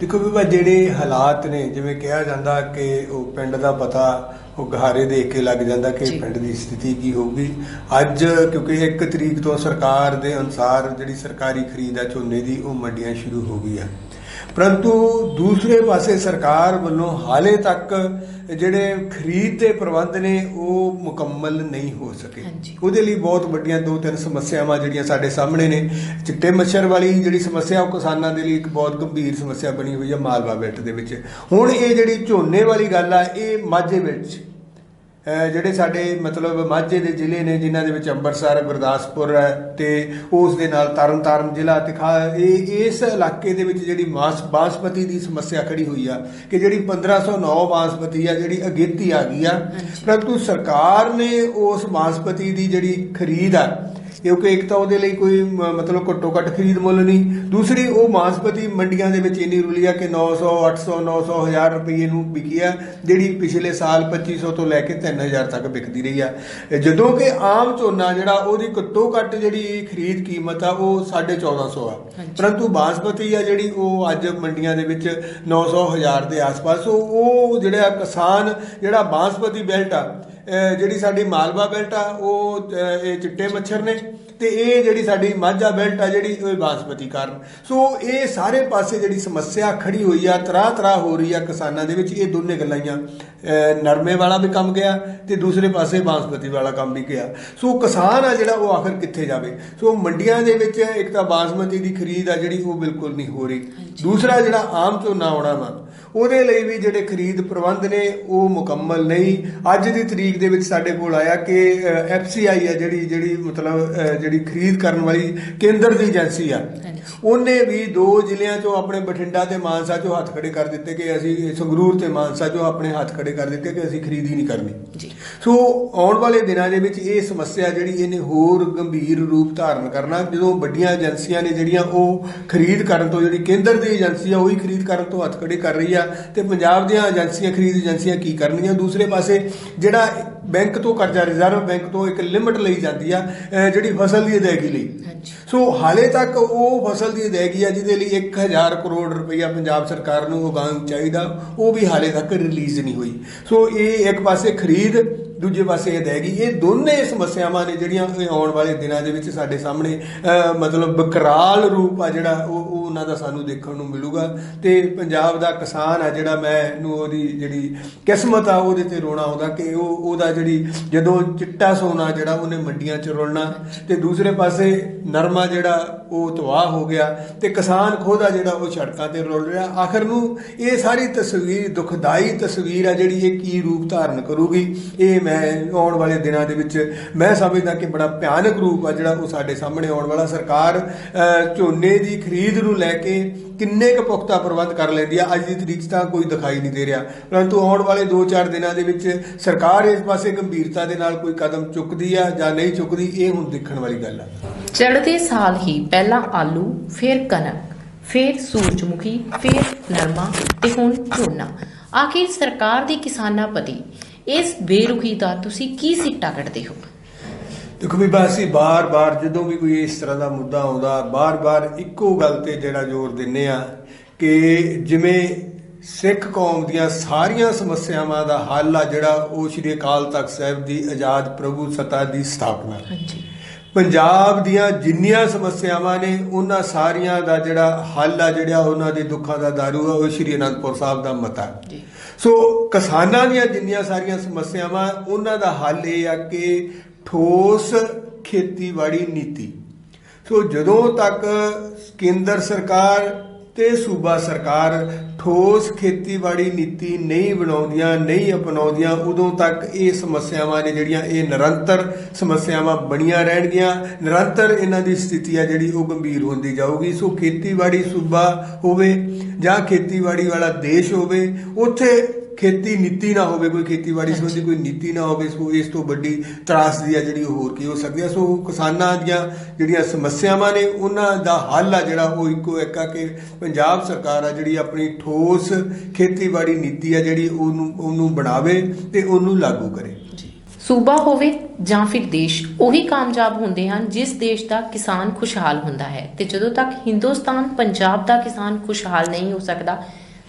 S2: ਦੇਖੋ ਵੀ ਜਿਹੜੇ ਹਾਲਾਤ ਨੇ ਜਿਵੇਂ ਕਿਹਾ ਜਾਂਦਾ ਕਿ ਉਹ ਪਿੰਡ ਦਾ ਪਤਾ ਉਹ ਗਹਾਰੇ ਦੇਖ ਕੇ ਲੱਗ ਜਾਂਦਾ ਕਿ। ਪਿੰਡ ਦੀ ਸਥਿਤੀ ਕੀ ਹੋਊਗੀ ਅੱਜ ਕਿਉਂਕਿ 1 ਤਰੀਕ ਤੋਂ ਸਰਕਾਰ ਦੇ ਅਨੁਸਾਰ ਜਿਹੜੀ ਸਰਕਾਰੀ ਖਰੀਦ ਆ ਝੋਨੇ ਦੀ ਉਹ ਮੰਡੀਆਂ ਸ਼ੁਰੂ ਹੋ ਗਈ ਆ ਪਰੰਤੂ ਦੂਸਰੇ ਪਾਸੇ ਸਰਕਾਰ ਵੱਲੋਂ ਹਾਲੇ ਤੱਕ ਜਿਹੜੇ ਖਰੀਦ ਦੇ ਪ੍ਰਬੰਧ ਨੇ ਉਹ ਮੁਕੰਮਲ ਨਹੀਂ ਹੋ ਸਕੇ। ਉਹਦੇ ਲਈ ਬਹੁਤ ਵੱਡੀਆਂ ਦੋ ਤਿੰਨ ਸਮੱਸਿਆਵਾਂ ਜਿਹੜੀਆਂ ਸਾਡੇ ਸਾਹਮਣੇ ਨੇ। ਚਿੱਟੇ ਮੱਛਰ ਵਾਲੀ ਜਿਹੜੀ ਸਮੱਸਿਆ ਉਹ ਕਿਸਾਨਾਂ ਦੇ ਲਈ ਇੱਕ ਬਹੁਤ ਗੰਭੀਰ ਸਮੱਸਿਆ ਬਣੀ ਹੋਈ ਹੈ ਮਾਲਵਾ ਬੈਲਟ ਦੇ ਵਿੱਚ। ਹੁਣ ਇਹ ਜਿਹੜੀ ਝੋਨੇ ਵਾਲੀ ਗੱਲ ਆ ਇਹ ਮਾਝੇ ਵਿੱਚ ਜਿਹੜੇ ਸਾਡੇ ਮਤਲਬ ਮਾਝੇ ਦੇ ਜ਼ਿਲ੍ਹੇ ਨੇ ਜਿਨ੍ਹਾਂ ਦੇ ਵਿੱਚ ਅੰਮ੍ਰਿਤਸਰ ਗੁਰਦਾਸਪੁਰ ਹੈ ਤੇ ਉਸ ਦੇ ਨਾਲ ਤਰਨਤਾਰਨ ਜ਼ਿਲ੍ਹਾ ਤੇ ਖਾ- ਇਹ ਇਸ ਇਲਾਕੇ ਦੇ ਵਿੱਚ ਜਿਹੜੀ ਮਾਸ ਬਾਸਪਤੀ ਦੀ ਸਮੱਸਿਆ ਖੜੀ ਹੋਈ ਆ ਕਿ ਜਿਹੜੀ 1509 ਬਾਸਪਤੀ ਆ ਜਿਹੜੀ ਅਗੇਤੀ ਆ ਗਈ ਆ। ਪਰੰਤੂ ਸਰਕਾਰ ਨੇ ਉਸ ਬਾਸਪਤੀ ਦੀ ਜਿਹੜੀ ਖਰੀਦ ਆ ਕਿਉਂਕਿ ਇੱਕ ਤਾਂ ਉਹਦੇ ਲਈ ਕੋਈ ਮਤਲਬ ਘੱਟੋ ਘੱਟ ਖਰੀਦ ਮੁੱਲ ਨਹੀਂ। ਦੂਸਰੀ ਉਹ ਬਾਸਪਤੀ ਮੰਡੀਆਂ ਦੇ ਵਿੱਚ ਇੰਨੀ ਰੁਲੀ ਆ ਕਿ 900 800 900 1000 ਰੁਪਏ ਨੂੰ ਵਿਕੀ ਆ ਜਿਹੜੀ ਪਿਛਲੇ ਸਾਲ 2500 ਤੋਂ ਲੈ ਕੇ 3000 ਤੱਕ ਵਿਕਦੀ ਰਹੀ ਆ। ਜਦੋਂ ਕਿ ਆਮ ਝੋਨਾ ਜਿਹੜਾ ਉਹਦੀ ਘੱਟੋ ਘੱਟ ਜਿਹੜੀ ਖਰੀਦ ਕੀਮਤ ਆ ਉਹ 1450 ਆ। ਪਰੰਤੂ ਬਾਸਪਤੀ ਆ ਜਿਹੜੀ ਉਹ ਅੱਜ ਮੰਡੀਆਂ ਦੇ ਵਿੱਚ 900 1000 ਦੇ ਆਸ-ਪਾਸ ਉਹ ਜਿਹੜਾ ਕਿਸਾਨ ਜਿਹੜਾ ਬਾਸਪਤੀ ਬੈਲਟ ਆ ਜਿਹੜੀ ਸਾਡੀ ਮਾਲਵਾ ਬੈਲਟ ਆ ਉਹ ਇਹ ਚਿੱਟੇ ਮੱਛਰ ਨੇ। ਤੇ ਇਹ ਜਿਹੜੀ ਸਾਡੀ ਮਾਝਾ ਬੈਲਟ ਆ ਜਿਹੜੀ ਉਹ ਬਾਸਪਤੀ ਕਾਰਨ। ਸੋ ਇਹ ਸਾਰੇ ਪਾਸੇ ਜਿਹੜੀ ਸਮੱਸਿਆ ਖੜੀ ਹੋਈ ਆ ਤਰਾ ਤਰਾ ਹੋ ਰਹੀ ਆ ਕਿਸਾਨਾਂ ਦੇ ਵਿੱਚ ਇਹ ਦੋਨੇ ਗੱਲਾਂ ਹੀ ਆ ਨਰਮੇ ਵਾਲਾ ਵੀ ਕੰਮ ਗਿਆ ਤੇ ਦੂਸਰੇ ਪਾਸੇ ਬਾਸਪਤੀ ਵਾਲਾ ਕੰਮ ਵੀ ਗਿਆ। ਸੋ ਕਿਸਾਨ ਆ ਜਿਹੜਾ ਉਹ ਆਖਰ ਕਿੱਥੇ ਜਾਵੇ? ਸੋ ਮੰਡੀਆਂ ਦੇ ਵਿੱਚ ਇੱਕ ਤਾਂ ਬਾਸਮਤੀ ਦੀ ਖਰੀਦ ਆ ਜਿਹੜੀ ਉਹ ਬਿਲਕੁਲ ਨਹੀਂ ਹੋ ਰਹੀ। ਦੂਸਰਾ ਜਿਹੜਾ ਆਮ ਝੋਨਾ ਆਉਣਾ ਵਾ ਉਹਦੇ ਲਈ ਵੀ ਜਿਹੜੇ ਖਰੀਦ ਪ੍ਰਬੰਧ ਨੇ ਉਹ ਮੁਕੰਮਲ ਨਹੀਂ। ਅੱਜ ਦੀ ਤਰੀਕ ਦੇ ਵਿੱਚ ਸਾਡੇ ਕੋਲ ਆਇਆ ਕਿ ਐਫਸੀਆਈ ਹੈ ਜਿਹੜੀ ਜਿਹੜੀ ਮਤਲਬ ਜਿਹੜੀ ਖਰੀਦ ਕਰਨ ਵਾਲੀ ਕੇਂਦਰ ਦੀ ਏਜੰਸੀ ਆ। ਉਹਨੇ ਵੀ ਦੋ ਜ਼ਿਲ੍ਹਿਆਂ ਚੋਂ ਆਪਣੇ ਬਠਿੰਡਾ ਤੇ ਮਾਨਸਾ ਚੋਂ ਹੱਥ ਖੜੇ ਕਰ ਦਿੱਤੇ ਕਿ ਅਸੀਂ ਸੰਗਰੂਰ ਤੇ ਮਾਨਸਾ ਚੋਂ ਆਪਣੇ ਹੱਥ ਖੜੇ ਕਰ ਦਿੱਤੇ ਕਿ ਅਸੀਂ ਖਰੀਦ ਹੀ ਨਹੀਂ ਕਰਨੀ।
S1: ਜੀ।
S2: ਸੋ ਆਉਣ ਵਾਲੇ ਦਿਨਾਂ ਦੇ ਵਿੱਚ ਇਹ ਸਮੱਸਿਆ ਜਿਹੜੀ ਇਹਨੇ ਹੋਰ ਗੰਭੀਰ ਰੂਪ ਧਾਰਨ ਕਰਨਾ ਜਦੋਂ ਵੱਡੀਆਂ ਏਜੰਸੀਆਂ ਨੇ ਜਿਹੜੀਆਂ ਉਹ ਖਰੀਦ ਕਰਨ ਤੋਂ ਜਿਹੜੀ ਕੇਂਦਰ ਦੀ ਏਜੰਸੀ ਆ ਉਹੀ ਖਰੀਦ ਕਰਨ ਤੋਂ ਹੱਥ ਖੜੇ ਕਰ ਰਹੀ ਆ ਤੇ ਪੰਜਾਬ ਦੀਆਂ ਏਜੰਸੀਆਂ ਖਰੀਦ ਏਜੰਸੀਆਂ ਕੀ ਕਰਨਗੀਆਂ? ਦੂਸਰੇ ਪਾਸੇ ਜਿਹੜਾ ਬੈਂਕ ਤੋਂ ਕਰਜ਼ਾ ਰਿਜ਼ਰਵ ਬੈਂਕ ਤੋਂ ਇੱਕ ਲਿਮਟ ਲਈ ਜਾਂਦੀ ਆ ਜਿਹੜੀ ਫਸਲ ਦੀ ਅਦਾਇਗੀ ਲਈ। ਸੋ ਹਾਲੇ ਤੱਕ ਉਹ ਫਸਲ ਦੀ ਅਦਾਇਗੀ ਆ ਜਿਹਦੇ ਲਈ 1000 ਕਰੋੜ ਰੁਪਈਆ ਪੰਜਾਬ ਸਰਕਾਰ ਨੂੰ ਉਗਾਉਣ ਚਾਹੀਦਾ ਉਹ ਵੀ ਹਾਲੇ ਤੱਕ ਰਿਲੀਜ਼ ਨਹੀਂ ਹੋਈ। ਸੋ ਇਹ ਇੱਕ ਪਾਸੇ ਖਰੀਦ ਦੂਜੇ ਪਾਸੇ ਅਦਾਇਗੀ ਇਹ ਦੋਨੇ ਸਮੱਸਿਆਵਾਂ ਨੇ ਜਿਹੜੀਆਂ ਇਹ ਆਉਣ ਵਾਲੇ ਦਿਨਾਂ ਦੇ ਵਿੱਚ ਸਾਡੇ ਸਾਹਮਣੇ ਮਤਲਬ ਬਕਰਾਲ ਰੂਪ ਆ ਜਿਹੜਾ ਉਹ ਉਹਨਾਂ ਦਾ ਸਾਨੂੰ ਦੇਖਣ ਨੂੰ ਮਿਲੂਗਾ। ਤੇ ਪੰਜਾਬ ਦਾ ਕਿਸਾਨ ਆ ਜਿਹੜਾ ਮੈਂ ਨੂੰ ਉਹਦੀ ਜਿਹੜੀ ਕਿਸਮਤ ਆ, ਉਹਦੇ ਤੇ ਰੋਣਾ ਆਉਂਦਾ ਕਿ ਉਹ, ਉਹਦਾ ਜਿਹੜੀ ਜਦੋਂ ਚਿੱਟਾ ਸੋਨਾ ਜਿਹੜਾ ਉਹਨੇ ਮੰਡੀਆਂ 'ਚ ਰੋਲਣਾ ਤੇ ਦੂਸਰੇ ਪਾਸੇ ਨਰਮਾ ਜਿਹੜਾ ਉਹ ਤਬਾਹ ਹੋ ਗਿਆ ਤੇ ਕਿਸਾਨ ਖੁਦ ਆ ਜਿਹੜਾ ਉਹ ਸੜਕਾਂ ਤੇ ਰੁਲ ਰਿਹਾ। ਆਖਰ ਨੂੰ ਇਹ ਸਾਰੀ ਤਸਵੀਰ, ਦੁਖਦਾਈ ਤਸਵੀਰ ਆ ਜਿਹੜੀ ਇਹ ਕੀ ਰੂਪ ਧਾਰਨ ਕਰੂਗੀ, ਇਹ ਮੈਂ ਆਉਣ ਵਾਲੇ ਦਿਨਾਂ ਦੇ ਵਿੱਚ ਮੈਂ ਸਮਝਦਾ ਕਿ ਬੜਾ ਭਿਆਨਕ ਰੂਪ ਆ ਜਿਹੜਾ ਉਹ ਸਾਡੇ ਸਾਹਮਣੇ ਆਉਣ ਵਾਲਾ। ਸਰਕਾਰ ਝੋਨੇ ਦੀ ਖਰੀਦ ਨੂੰ ਲੈ ਕੇ ਕਿੰਨੇ ਕੁ ਪੁਖਤਾ ਪ੍ਰਬੰਧ ਕਰ ਲੈਂਦੀ ਆ। ਅੱਜ ਦੀ ਤਰੀਕ 'ਚ ਤਾਂ ਕੋਈ ਦਿਖਾਈ ਨਹੀਂ ਦੇ ਰਿਹਾ। ਪਰੰਤੂ ਆਉਣ ਵਾਲੇ 2-4 ਦਿਨਾਂ ਦੇ ਵਿੱਚ ਸਰਕਾਰ ਇਸ ਪਾਸੇ ਗੰਭੀਰਤਾ ਦੇ ਨਾਲ ਕੋਈ ਕਦਮ ਚੁੱਕਦੀ ਆ ਜਾਂ ਨਹੀਂ ਚੁੱਕਦੀ, ਇਹ ਹੁਣ ਦੇਖਣ ਵਾਲੀ ਗੱਲ ਆ।
S1: ਚੜ੍ਹਦੇ ਸਾਲ ਹੀ ਪਹਿਲਾਂ ਆਲੂ, ਫਿਰ ਕਣਕ, ਫਿਰ ਸੂਰਜਮੁਖੀ, ਫਿਰ ਨਰਮਾ ਤੇ ਹੁਣ ਝੋਨਾ। ਆਖਿਰ ਸਰਕਾਰ ਦੀ ਕਿਸਾਨਾਂ ਪਤੀ, ਇਸ ਬੇਰੁਖੀ ਦਾ ਤੁਸੀਂ ਕੀ ਸਿੱਟਾ ਕੱਢਦੇ ਹੋ?
S2: ਦੇਖੋ ਵੀ ਅਸੀਂ ਬਾਰ-ਬਾਰ ਜਦੋਂ ਵੀ ਕੋਈ ਇਸ ਤਰ੍ਹਾਂ ਦਾ ਮੁੱਦਾ ਆਉਂਦਾ ਬਾਰ-ਬਾਰ ਇੱਕੋ ਗੱਲ ਤੇ ਜਿਹੜਾ ਜ਼ੋਰ ਦਿੰਨੇ ਆ ਕਿ ਜਿਵੇਂ ਸਿੱਖ ਕੌਮ ਦੀਆਂ ਸਾਰੀਆਂ ਸਮੱਸਿਆਵਾਂ ਦਾ ਹੱਲ ਆ ਜਿਹੜਾ ਉਹ ਸ਼੍ਰੀ ਅਕਾਲ ਤਖਤ ਸਾਹਿਬ ਦੀ ਆਜ਼ਾਦ ਪ੍ਰਭੂ ਸਤਾ ਦੀ ਸਥਾਪਨਾ।
S1: ਹਾਂਜੀ।
S2: ਪੰਜਾਬ ਦੀਆਂ ਜਿੰਨੀਆਂ ਸਮੱਸਿਆਵਾਂ ਨੇ ਉਹਨਾਂ ਸਾਰੀਆਂ ਦਾ ਜਿਹੜਾ ਹੱਲ ਆ ਜਿਹੜਾ ਉਹਨਾਂ ਦੇ ਦੁੱਖਾਂ ਦਾ ਦਾਰੂ ਆ ਉਹ ਸ਼੍ਰੀ ਅਨੰਦਪੁਰ ਸਾਹਿਬ ਦਾ ਮਤਾ।
S1: ਜੀ।
S2: ਸੋ ਕਿਸਾਨਾਂ ਦੀਆਂ ਜਿੰਨੀਆਂ ਸਾਰੀਆਂ ਸਮੱਸਿਆਵਾਂ ਉਹਨਾਂ ਦਾ ਹੱਲ ਇਹ ਆ ਕਿ ਠੋਸ ਖੇਤੀਬਾੜੀ ਨੀਤੀ। ਸੋ ਜਦੋਂ ਤੱਕ ਕੇਂਦਰ ਸਰਕਾਰ ਤੇ ਸੂਬਾ ਸਰਕਾਰ ਠੋਸ ਖੇਤੀਬਾੜੀ ਨੀਤੀ ਨਹੀਂ ਬਣਾਉਂਦੀਆਂ, ਨਹੀਂ ਅਪਣਾਉਂਦੀਆਂ, ਉਦੋਂ ਤੱਕ ਇਹ ਸਮੱਸਿਆਵਾਂ ਨੇ ਜਿਹੜੀਆਂ, ਇਹ ਨਿਰੰਤਰ ਸਮੱਸਿਆਵਾਂ ਬਣੀਆਂ ਰਹਿਣਗੀਆਂ। ਨਿਰੰਤਰ ਇਹਨਾਂ ਦੀ ਸਥਿਤੀ ਆ ਜਿਹੜੀ, ਉਹ ਗੰਭੀਰ ਹੁੰਦੀ ਜਾਊਗੀ। ਸੋ ਖੇਤੀਬਾੜੀ ਸੂਬਾ ਹੋਵੇ ਜਾਂ ਖੇਤੀਬਾੜੀ ਵਾਲਾ ਦੇਸ਼ ਹੋਵੇ, ਉੱਥੇ ਖੇਤੀ ਨੀਤੀ ਨਾ ਹੋਵੇ ਕੋਈ ਖੇਤੀਬਾੜੀ ਸੰਬੰਧੀ ਕੋਈ ਨੀਤੀ ਨਾ ਹੋਵੇ ਸੋ ਇਸ ਤੋਂ ਵੱਡੀ ਤਰਾਸਦੀ ਆ ਜਿਹੜੀ ਹੋਰ ਕੀ ਹੋ ਸਕਦੀ ਆ। ਸੋ ਕਿਸਾਨਾਂ ਦੀਆਂ ਜਿਹੜੀਆਂ ਸਮੱਸਿਆਵਾਂ ਨੇ ਉਹਨਾਂ ਦਾ ਹੱਲ ਆ ਜਿਹੜਾ ਉਹ ਇੱਕੋ ਇੱਕ ਆ ਕਿ ਪੰਜਾਬ ਸਰਕਾਰ ਆ ਜਿਹੜੀ ਆਪਣੀ ਠੋਸ ਖੇਤੀਬਾੜੀ ਨੀਤੀ ਆ ਜਿਹੜੀ ਉਹਨੂੰ ਉਹਨੂੰ ਬਣਾਵੇ ਤੇ ਉਹਨੂੰ ਲਾਗੂ ਕਰੇ।
S1: ਸੂਬਾ ਹੋਵੇ ਜਾਂ ਫਿਰ ਦੇਸ਼ ਉਹੀ ਕਾਮਯਾਬ ਹੁੰਦੇ ਹਨ ਜਿਸ ਦੇਸ਼ ਦਾ ਕਿਸਾਨ ਖੁਸ਼ਹਾਲ ਹੁੰਦਾ ਹੈ। ਤੇ ਜਦੋਂ ਤੱਕ ਹਿੰਦੁਸਤਾਨ ਪੰਜਾਬ ਦਾ ਕਿਸਾਨ ਖੁਸ਼ਹਾਲ ਨਹੀਂ ਹੋ ਸਕਦਾ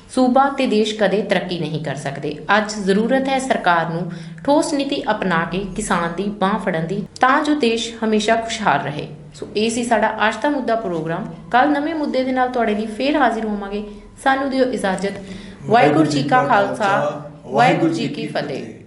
S1: ਸੂਬਾ ਤੇ ਦੇਸ਼ ਕਦੇ ਤਰੱਕੀ ਨਹੀਂ ਕਰ ਸਕਦੇ। ਅੱਜ ਜ਼ਰੂਰਤ ਹੈ ਸਰਕਾਰ ਨੂੰ ਠੋਸ ਨੀਤੀ ਅਪਣਾ ਕੇ ਕਿਸਾਨ ਦੀ ਬਾਹ ਫੜਨ ਦੀ, ਤਾਂ ਜੋ ਦੇਸ਼ ਹਮੇਸ਼ਾ ਖੁਸ਼ਹਾਲ ਰਹੇ। ਸੋ ਇਹ ਸੀ ਸਾਡਾ ਅੱਜ ਦਾ ਮੁੱਦਾ ਪ੍ਰੋਗਰਾਮ। ਕੱਲ ਨਵੇਂ ਮੁੱਦੇ ਦੇ ਨਾਲ ਤੁਹਾਡੇ ਲਈ ਫੇਰ ਹਾਜ਼ਰ ਹੋਵਾਂਗੇ। ਸਾਨੂੰ ਦਿਓ ਇਜਾਜ਼ਤ। ਵਾਹਿਗੁਰੂ ਜੀ ਕਾ ਖਾਲਸਾ, ਵਾਹਿਗੁਰੂ ਜੀ ਕੀ ਫਤਿਹ।